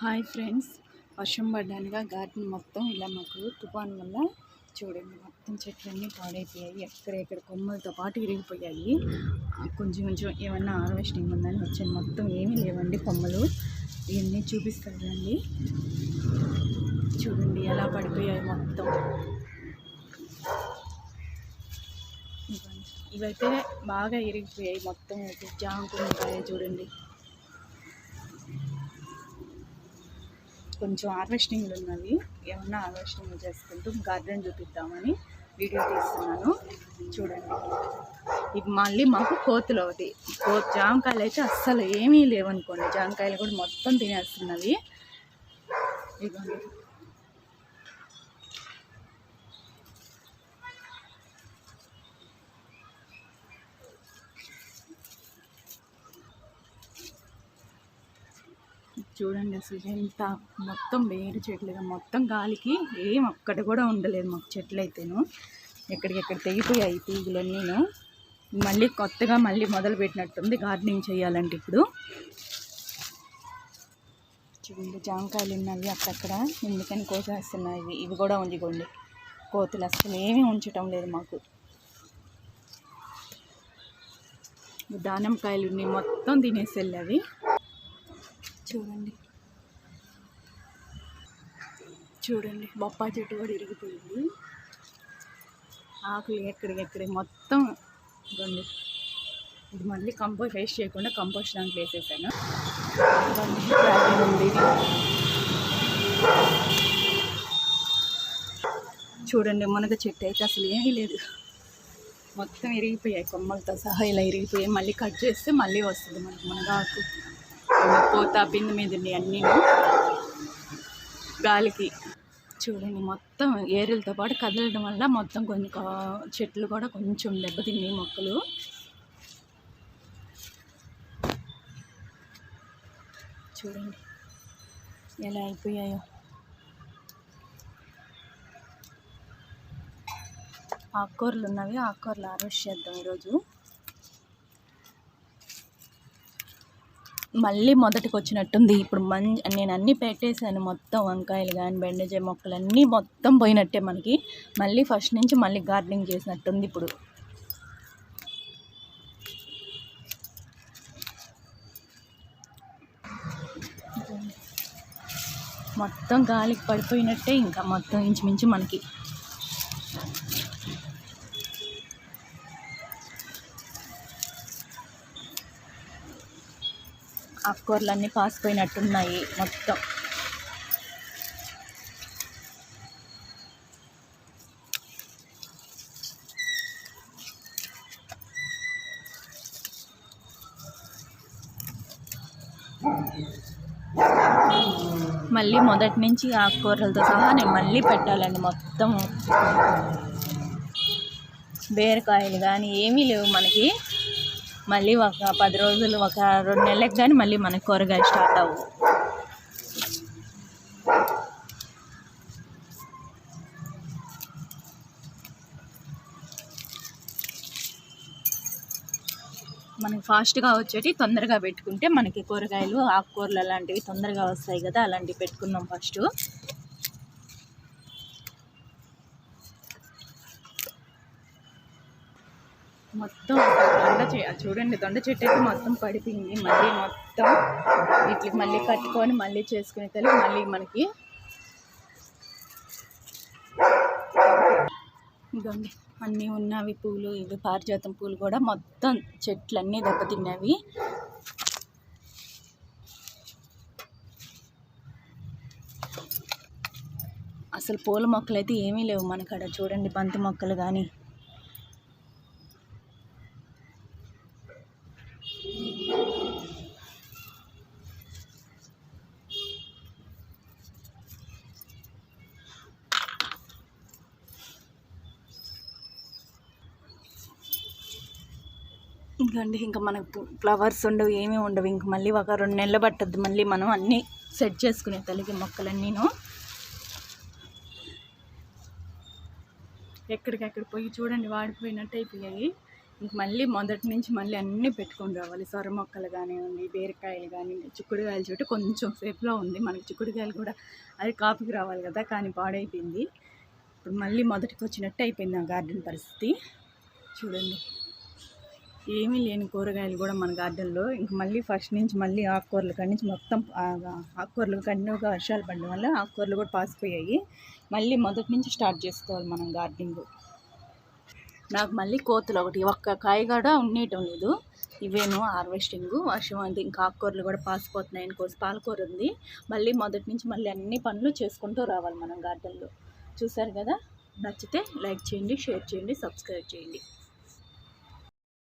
Hi friends. వర్షం పడ్డానిగా garden మొత్తం ఇలా మాకు తుఫాన్ వల్ల చూడండి మొత్తం చెట్లన్నీ పాడైపోయాయి. ఎక్కడెక్కడ కొమ్మలతో పాటు ఇరిగిపోయాయి కొంచెం కొంచెం ఏమన్నా హార్వెస్టింగ్ ఉందని వచ్చాను. మొత్తం ఏమీ లేవండి కొమ్మలు. ఇవన్నీ చూపిస్తారండి చూడండి ఎలా పడిపోయాయి మొత్తం. ఇవైతే బాగా ఇరిగిపోయాయి మొత్తం. జాంకులు చూడండి. కొంచెం హార్వెస్టింగ్లు ఉన్నవి. ఏమన్నా హార్వెస్టింగ్ చేసుకుంటూ గార్డెన్ చూపిద్దామని వీడియో తీస్తున్నాను. చూడండి. ఇది మళ్ళీ మాకు కోతులు ఒకటి. కో జామకాయలు అయితే అస్సలు ఏమీ లేవనుకోండి. జామకాయలు కూడా మొత్తం తినేస్తున్నవి. ఇదిగోండి. చూడండి అసలు ఎంత మొత్తం వేరు చెట్లుగా మొత్తం గాలికి ఏం ఒక్కటి కూడా ఉండలేదు మాకు చెట్లు అయితేను. ఎక్కడికెక్కడ తెగిపోయాయి తీగులన్నీను మళ్ళీ కొత్తగా మళ్ళీ మొదలు పెట్టినట్టుంది గార్డెనింగ్ చేయాలంటే ఇప్పుడు. చూడండి జామకాయలు ఉన్నాయి అక్కడక్కడ. ఎందుకని కోసేస్తున్నాయి? ఇవి ఇవి కూడా ఉందిగోండి కోతులు అసలు ఏమీ ఉంచటం లేదు మాకు. దానిమ్మకాయలు ఉన్నాయి మొత్తం తినేసి వెళ్ళవి చూడండి. చూడండి బొప్పాయి చెట్టు కూడా ఇరిగిపోయింది. ఆకులు ఎక్కడికెక్కడ మొత్తం ఇదండి ఇది మళ్ళీ కంపోస్ట్ వేస్ట్ చేయకుండా కంపోస్ట్ దాంట్లో వేసేసాను. ఉంది. చూడండి మునగ చెట్టు అయితే అసలు ఏమీ లేదు. మొత్తం ఇరిగిపోయాయి కొమ్మలతో సహా ఇలా ఇరిగిపోయాయి మళ్ళీ కట్ చేస్తే మళ్ళీ వస్తుంది మనకి మునగాకు. పోత పిండి మీద ఉన్నాయి అన్నీ. గాలికి చూడండి మొత్తం ఏరులతో పాటు కదలడం వల్ల మొత్తం కొన్ని చెట్లు కూడా కొంచెం దెబ్బతిన్నాయి మొక్కలు. చూడండి ఎలా అయిపోయాయో. ఆకుకూరలు ఉన్నవి ఆకుకూరలు హార్వెస్ట్ చేద్దాం ఈరోజు. మళ్ళీ మొదటికి వచ్చినట్టుంది ఇప్పుడు మం నేను అన్నీ పెట్టేశాను మొత్తం వంకాయలు కానీ బెండకాయ మొక్కలు అన్నీ మొత్తం పోయినట్టే మనకి. మళ్ళీ ఫస్ట్ నుంచి మళ్ళీ గార్డెనింగ్ చేసినట్టుంది ఇప్పుడు. మొత్తం గాలికి పడిపోయినట్టే ఇంకా మొత్తం ఇంచుమించు మనకి. ఆకుకూరలు అన్నీ పాసిపోయినట్టున్నాయి మొత్తం. మళ్ళీ మొదటి నుంచి ఆకుకూరలతో సహా నేను మళ్ళీ పెట్టాలండి మొత్తం బీరకాయలు కానీ ఏమీ లేవు మనకి. మళ్ళీ ఒక పది రోజులు ఒక రెండు నెలలకు కానీ మళ్ళీ మనకి కూరగాయలు స్టార్ట్ అవ్వు. మనకి ఫాస్ట్గా వచ్చేటి తొందరగా పెట్టుకుంటే మనకి కూరగాయలు ఆకుకూరలు అలాంటివి తొందరగా వస్తాయి కదా అలాంటివి పెట్టుకున్నాం ఫస్ట్. మొత్తం దొండ చె చూడండి దొండ చెట్టు అయితే మొత్తం పడిపోయింది. మళ్ళీ మొత్తం వీటికి మళ్ళీ కట్టుకొని మళ్ళీ చేసుకునే తల్లి మళ్ళీ మనకి ఇదిగోండి అన్నీ ఉన్నవి పూలు ఇవి పారిజాతం పూలు కూడా మొత్తం చెట్లన్నీ దెబ్బతిన్నవి. అసలు పూల మొక్కలు అయితే ఏమీ లేవు మనకాడ. చూడండి బంతి మొక్కలు కానీ ఇంకండి ఇంకా మనకు ఫ్లవర్స్ ఉండవు ఏమీ ఉండవు. ఇంక మళ్ళీ ఒక రెండు నెలలు పట్టద్దు. మళ్ళీ మనం అన్నీ సెట్ చేసుకునే తల్లికి మొక్కలన్నీను. ఎక్కడికెక్కడ పోయి చూడండి వాడిపోయినట్టు అయిపోయాయి. ఇంక మళ్ళీ మొదటి నుంచి మళ్ళీ అన్నీ పెట్టుకొని రావాలి. సొర మొక్కలు కానివ్వండి బీరకాయలు కానివ్వండి చిక్కుడుకాయల చెట్టు కొంచెం సేపులో ఉంది. మనకి చిక్కుడుకాయలు కూడా అది కాపుకి రావాలి కదా కానీ పాడైపోయింది. ఇప్పుడు మళ్ళీ మొదటికి వచ్చినట్టు అయిపోయింది ఆ గార్డెన్ పరిస్థితి. చూడండి. ఏమీ లేని కూరగాయలు కూడా మన గార్డెన్లో. ఇంక మళ్ళీ ఫస్ట్ నుంచి మళ్ళీ ఆకుకూరలు కాడి నుంచి మొత్తం ఆకుకూరలు కంటిన్యూగా వర్షాలు పడడం వల్ల ఆకుకూరలు కూడా పాసిపోయాయి. మళ్ళీ మొదటి నుంచి స్టార్ట్ చేసుకోవాలి మనం గార్డెనింగ్. నాకు మళ్ళీ కోతులు ఒకటి ఒక్క కాయ కూడా ఉండటం లేదు. ఇవేను హార్వెస్టింగ్ వర్షం అంతే ఇంకా ఆకుకూరలు కూడా పాసిపోతున్నాయి కోసి పాలకూర ఉంది. మళ్ళీ మొదటి నుంచి మళ్ళీ అన్ని పనులు చేసుకుంటూ రావాలి మనం గార్డెన్లో. చూసారు కదా? నచ్చితే లైక్ చేయండి షేర్ చేయండి సబ్స్క్రైబ్ చేయండి.